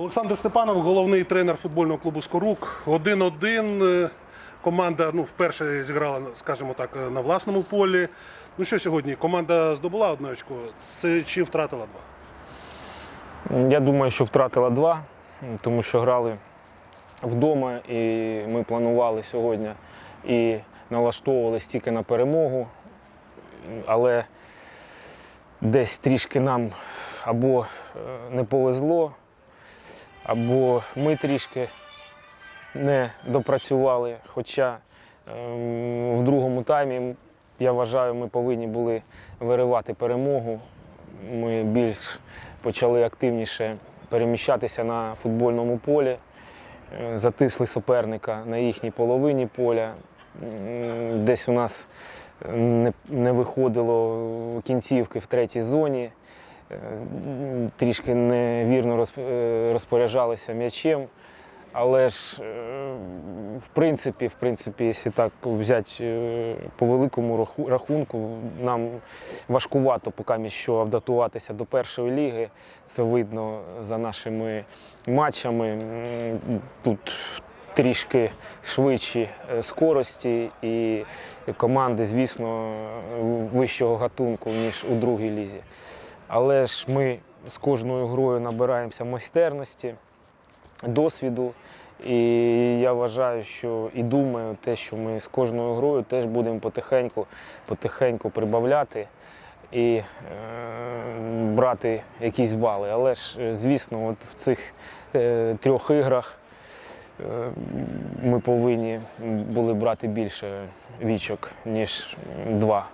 Олександр Степанов, головний тренер футбольного клубу Скорук. 1-1. Е, Команда ну, вперше зіграла, скажімо так, е, на власному полі. Ну що сьогодні? Команда здобула одне очко, чи втратила два? Я думаю, що втратила два, тому що грали вдома, і ми планували сьогодні і налаштовувалися тільки на перемогу. Але десь трішки нам або е, не повезло, або ми трішки не допрацювали. Хоча ем, в другому таймі, я вважаю, ми повинні були виривати перемогу. Ми більш почали активніше переміщатися на футбольному полі, е, затисли суперника на їхній половині поля. Десь у нас не, виходило кінцівки в третій зоні, трішки невірно е, розпоряджалися м'ячем. Але ж, е, в принципі, в принципі, якщо так взяти е, по великому рахунку, нам важкувато поки що адаптуватися до першої ліги. Це видно за нашими матчами. Тут трішки швидші е, скорості і команди, звісно, вищого гатунку, ніж у другій лізі. Але ж ми з кожною грою набираємося майстерності досвіду. І я вважаю, що і думаю, те, що ми з кожною грою теж будемо потихеньку, потихеньку прибавляти і е, брати якісь бали. Але ж, е, звісно, от в цих е, трьох іграх е, ми повинні були брати більше вічок, ніж два.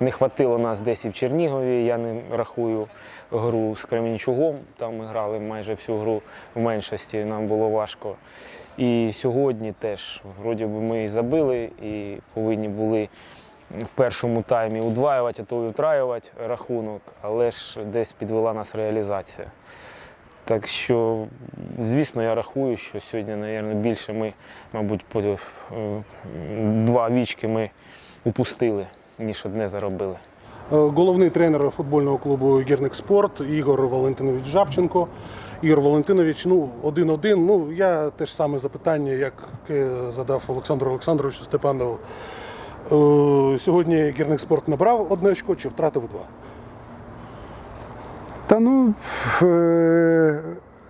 Не хватило нас десь і в Чернігові. Я не рахую гру з Кременчугом. Там ми грали майже всю гру в меншості, нам було важко. І сьогодні теж, вроді би, ми і забили і повинні були в першому таймі удваювати, а то й утраювати рахунок, але ж десь підвела нас реалізація. Так що, звісно, я рахую, що сьогодні, мабуть, більше ми, мабуть, по е, два вічки ми упустили, ніж одне заробили. Е, Головний тренер футбольного клубу Гірник Спорт Ігор Валентинович Жабченко. Ігор Валентинович, ну, 1-1. Ну, я теж саме запитання, як задав Олександру Олександровичу Степанову. Е, Сьогодні Гірник Спорт набрав одне очко чи втратив два? Та ну е,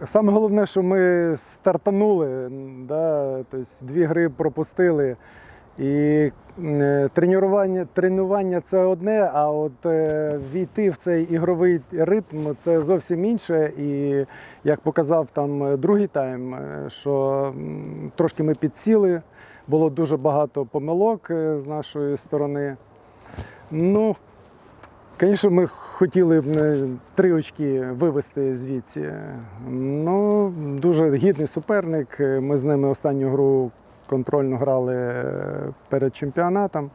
саме головне, що ми стартанули, да, тобто дві гри пропустили. І е, тренування, тренування це одне, а от е, війти в цей ігровий ритм це зовсім інше. І як показав там е, другий тайм, що трошки ми підсіли, було дуже багато помилок з нашої сторони. Ну, Звісно, ми хотіли б три очки вивести звідси. Ну, дуже гідний суперник. Ми з ними останню гру контрольно грали е, перед чемпіонатом,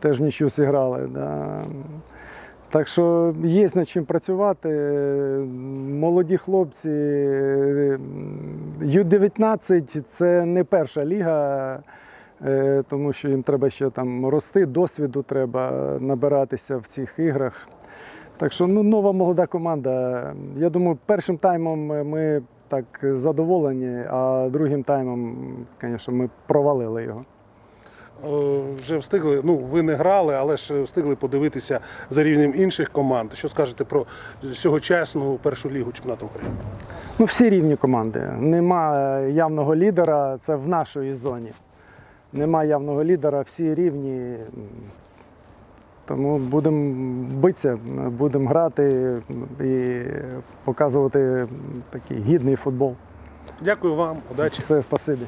теж нічого зіграли. Да. Так що є над чим працювати. Молоді хлопці. е, Ю-19 це не перша ліга, е, тому що їм треба ще там рости, досвіду треба набиратися в цих іграх. Так що ну, нова молода команда. Я думаю, першим таймом ми так задоволені, а другим таймом, звісно, ми провалили його. Е, Вже встигли, ну ви не грали, але ж встигли подивитися за рівнем інших команд. Що скажете про сьогочасну першу лігу чемпіонату України? Ну, всі рівні команди. Нема явного лідера, це в нашій зоні. Нема явного лідера, всі рівні. Тому будемо битися, будемо грати і показувати такий гідний футбол. Дякую вам, удачі. Все, спасибі.